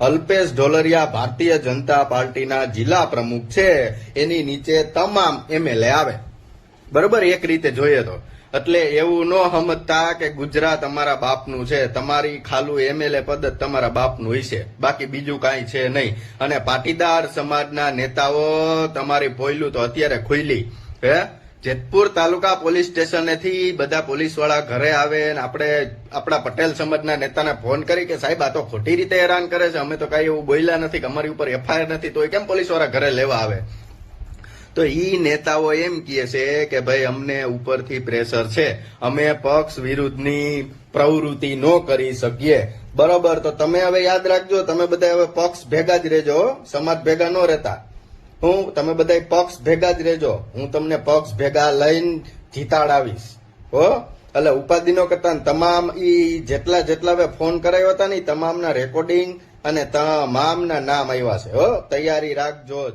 અલ્પેશ ઢોલરિયા ભારતીય જનતા પાર્ટીના જિલ્લા પ્રમુખ છે. એની નીચે તમામ એમએલએ આવે. બરોબર? એક રીતે જોઈએ તો. એટલે એવું ન સમજતા કે ગુજરાત અમારા બાપનું છે. તમારી ખાલું એમએલએ પદ તમારા બાપનું હશે. બાકી બીજું કાંઈ છે નહીં. અને પાટીદાર સમાજના નેતાઓ, તમારી પોયલું તો અત્યારે ખુલ્લી હે? જેતપુર તાલુકા પોલીસ સ્ટેશનેથી બધા પોલીસવાળા ઘરે આવે ને આપણે આપણા પટેલ સમાજના નેતાને ફોન કરી કે સાહેબ, આ તો ખોટી રીતે હેરાન કરે છે, અમે તો કાંઈ એવું બોલ્યા નથી અમારી ઉપર એફઆઈઆર નથી, તો એ કેમ પોલીસવાળા ઘરે લેવા આવે? તો ઈ નેતાઓ એમ કહે છે કે ભાઈ, અમને ઉપરથી પ્રેશર છે, અમે પક્ષ વિરુદ્ધની પ્રવૃત્તિ ન કરી શકીએ. બરોબર, તો તમે હવે યાદ રાખજો, તમે બધા હવે પક્ષ ભેગા જ રહેજો સમાજ ભેગા ન રહેતા. હું તમે બધા પક્ષ ભેગા જ રહેજો. હું તમને પક્ષ ભેગા લઈને જીતાડાવીશ. હો? એટલે ઉપાધિ નો કરતા તમામ ઈ જેટલા જેટલા મેં ફોન કરાયો હતા ને તમામના રેકોર્ડિંગ અને તમામના નામ આવ્યા છે. હો? તૈયારી રાખજો જ.